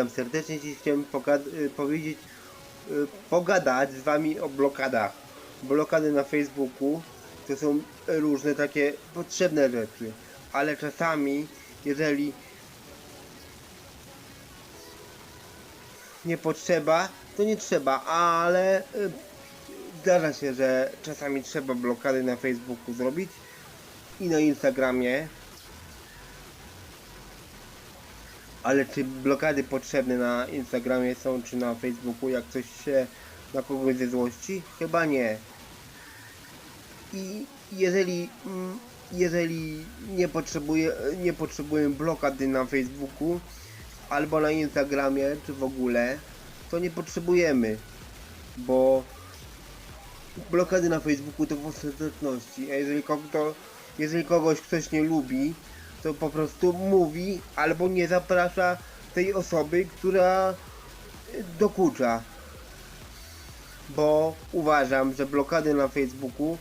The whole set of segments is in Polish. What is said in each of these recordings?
Witam serdecznie, dziś chciałem y, powiedzieć, y, pogadać z wami o blokadach. Blokady na Facebooku to są różne takie potrzebne rzeczy, ale czasami, jeżeli nie potrzeba, to nie trzeba, ale y, zdarza się, że czasami trzeba blokady na Facebooku zrobić i na Instagramie. Ale czy blokady potrzebne na Instagramie są, czy na Facebooku, jak coś się na kogoś ze złości? Chyba nie. I jeżeli, mm, jeżeli nie, potrzebuję, nie potrzebuję blokady na Facebooku, albo na Instagramie, czy w ogóle, to nie potrzebujemy, bo blokady na Facebooku to w ostateczności, a jeżeli, kogo, jeżeli kogoś ktoś nie lubi, to po prostu mówi albo nie zaprasza tej osoby, która y, dokucza. Bo uważam, że blokady na Facebooku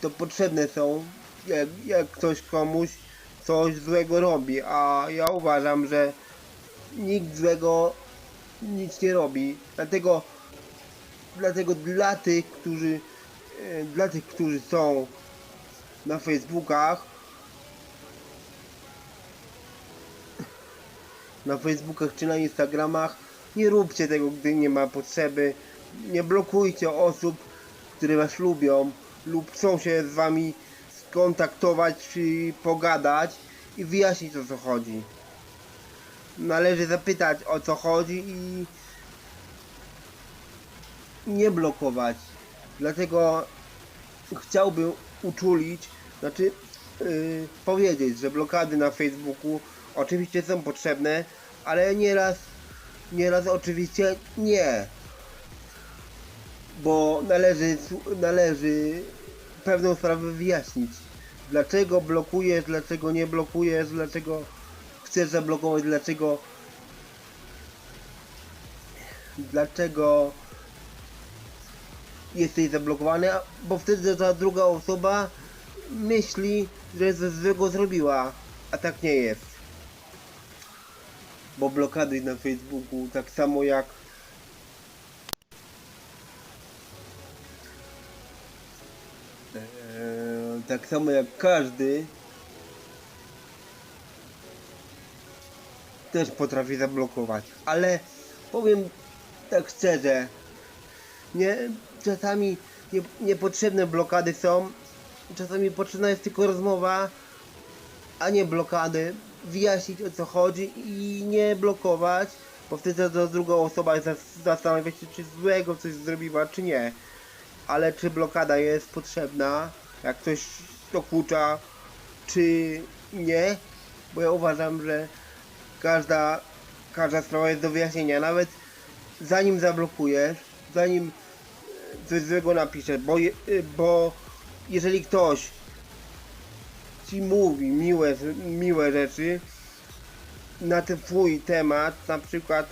to potrzebne są, jak, jak ktoś komuś coś złego robi, a ja uważam, że nikt złego nic nie robi. Dlatego dlatego dla tych, którzy e, dla tych, którzy są na Facebookach na Facebookach czy na Instagramach. Nie róbcie tego, gdy nie ma potrzeby. Nie blokujcie osób, które was lubią lub chcą się z wami skontaktować czy pogadać i wyjaśnić o co chodzi. Należy zapytać o co chodzi i nie blokować. Dlatego chciałbym uczulić, znaczy yy, powiedzieć, że blokady na Facebooku oczywiście są potrzebne, ale nieraz, nieraz oczywiście nie. Bo należy, należy pewną sprawę wyjaśnić. Dlaczego blokujesz, dlaczego nie blokujesz, dlaczego chcesz zablokować, dlaczego dlaczego jesteś zablokowany, bo wtedy ta druga osoba myśli, że ze złego zrobiła, a tak nie jest. Bo blokady na Facebooku, tak samo jak Eee, tak samo jak każdy też potrafi zablokować, ale powiem tak szczerze, nie, czasami nie, niepotrzebne blokady są, czasami potrzebna jest tylko rozmowa, a nie blokady, wyjaśnić o co chodzi i nie blokować, bo wtedy ta druga osoba zas- zastanawia się, czy złego coś zrobiła, czy nie. Ale czy blokada jest potrzebna, jak ktoś dokucza, czy nie, bo ja uważam, że każda, każda sprawa jest do wyjaśnienia, nawet zanim zablokujesz, zanim e, coś złego napiszesz, bo, je, e, bo jeżeli ktoś ci mówi miłe, miłe rzeczy na ten twój temat, na przykład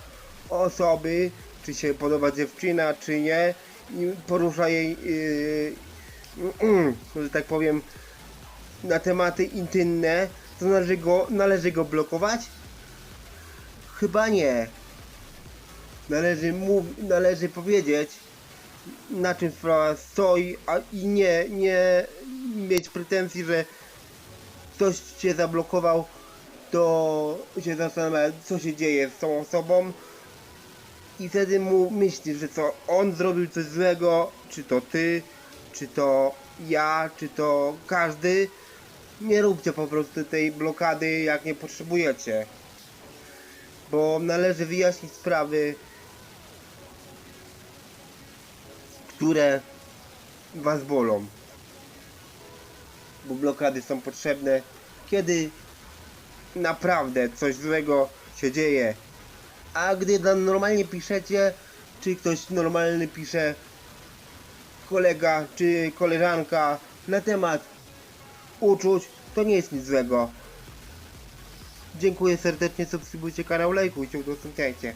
osoby, czy się podoba dziewczyna, czy nie, i porusza jej, yy, że tak powiem, na tematy intymne, to należy go, należy go blokować? Chyba nie. Należy mów, należy powiedzieć na czym sprawa stoi, a i nie, nie mieć pretensji, że ktoś cię zablokował, to się zastanawia, co się dzieje z tą osobą i wtedy mu myślisz, że co on zrobił coś złego, czy to ty, czy to ja, czy to każdy. Nie róbcie po prostu tej blokady, jak nie potrzebujecie. Bo należy wyjaśnić sprawy, które was bolą. Bo blokady są potrzebne, kiedy naprawdę coś złego się dzieje. A gdy normalnie piszecie, czy ktoś normalny pisze, kolega czy koleżanka na temat uczuć, to nie jest nic złego. Dziękuję serdecznie, subskrybujcie kanał, lajkujcie, udostępniajcie.